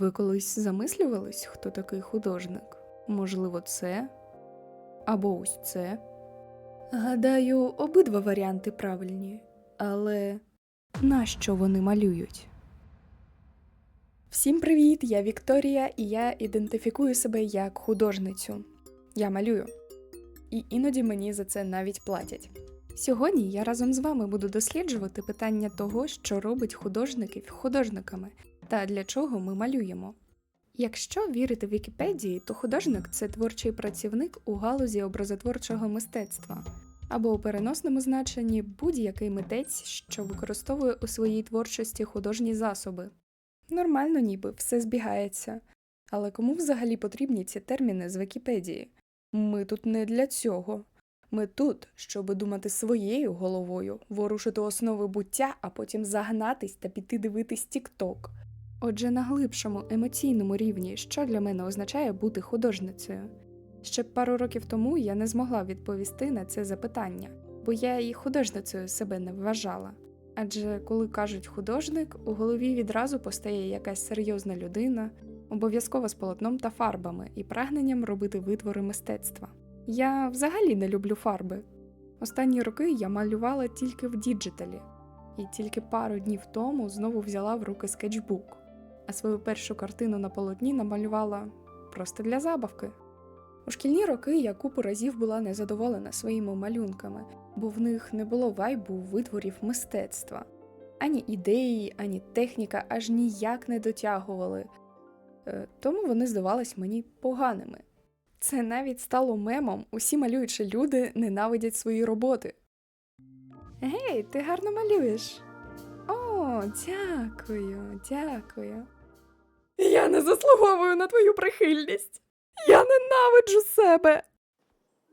Ви колись замислювались, хто такий художник? Можливо, це? Або ось це? Гадаю, обидва варіанти правильні, але нащо вони малюють? Всім привіт! Я Вікторія, і я ідентифікую себе як художницю. Я малюю. І іноді мені за це навіть платять. Сьогодні я разом з вами буду досліджувати питання того, що робить художників художниками та для чого ми малюємо. Якщо вірити Вікіпедії, то художник це творчий працівник у галузі образотворчого мистецтва, або у переносному значенні будь-який митець, що використовує у своїй творчості художні засоби. Нормально, ніби все збігається. Але кому взагалі потрібні ці терміни з Вікіпедії? Ми тут не для цього. Ми тут, щоб думати своєю головою, ворушити основи буття, а потім загнатись та піти дивитись Тік-Ток. Отже, на глибшому емоційному рівні, що для мене означає бути художницею? Ще пару років тому я не змогла відповісти на це запитання, бо я і художницею себе не вважала. Адже коли кажуть художник, у голові відразу постає якась серйозна людина, обов'язково з полотном та фарбами і прагненням робити витвори мистецтва. Я взагалі не люблю фарби. Останні роки я малювала тільки в діджиталі, і тільки пару днів тому знову взяла в руки скетчбук, а свою першу картину на полотні намалювала просто для забавки. У шкільні роки я купу разів була незадоволена своїми малюнками, бо в них не було вайбу витворів мистецтва. Ані ідеї, ані техніка аж ніяк не дотягували, Е, тому вони здавались мені поганими. Це навіть стало мемом, усі малюючі люди ненавидять свої роботи. Гей, ти гарно малюєш. О, дякую, дякую. Я не заслуговую на твою прихильність. Я ненавиджу себе.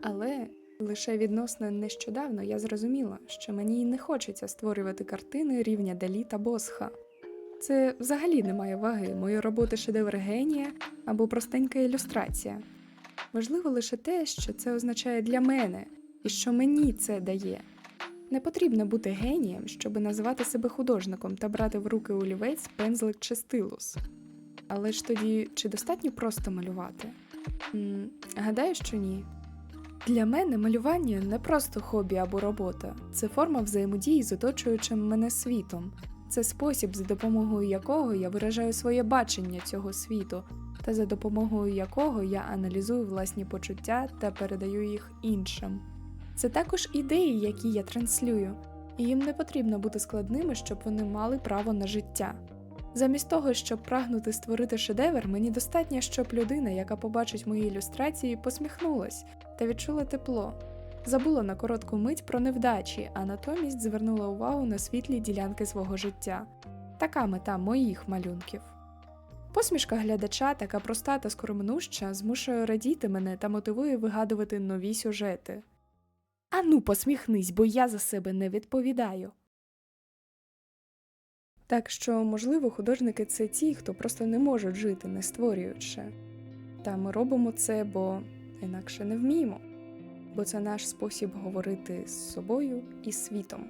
Але лише відносно нещодавно я зрозуміла, що мені не хочеться створювати картини рівня Далі та Босха. Це взагалі не має ваги мої роботи шедевр генія або простенька ілюстрація. Важливо лише те, що це означає для мене і що мені це дає. Не потрібно бути генієм, щоб називати себе художником та брати в руки олівець, пензлик чи стилус. Але ж тоді чи достатньо просто малювати? м гадаю, що ні. Для мене малювання не просто хобі або робота, це форма взаємодії з оточуючим мене світом. Це спосіб, за допомогою якого я виражаю своє бачення цього світу, та за допомогою якого я аналізую власні почуття та передаю їх іншим. Це також ідеї, які я транслюю, і їм не потрібно бути складними, щоб вони мали право на життя. Замість того, щоб прагнути створити шедевр, мені достатньо, щоб людина, яка побачить мої ілюстрації, посміхнулась та відчула тепло. Забула на коротку мить про невдачі, а натомість звернула увагу на світлі ділянки свого життя. Така мета моїх малюнків. Посмішка глядача, така проста та скороминуща, змушує радіти мене та мотивує вигадувати нові сюжети. Ану, посміхнись, бо я за себе не відповідаю. Так що, можливо, художники це ті, хто просто не можуть жити, не створюючи. Та ми робимо це, бо інакше не вміємо, бо це наш спосіб говорити з собою і світом.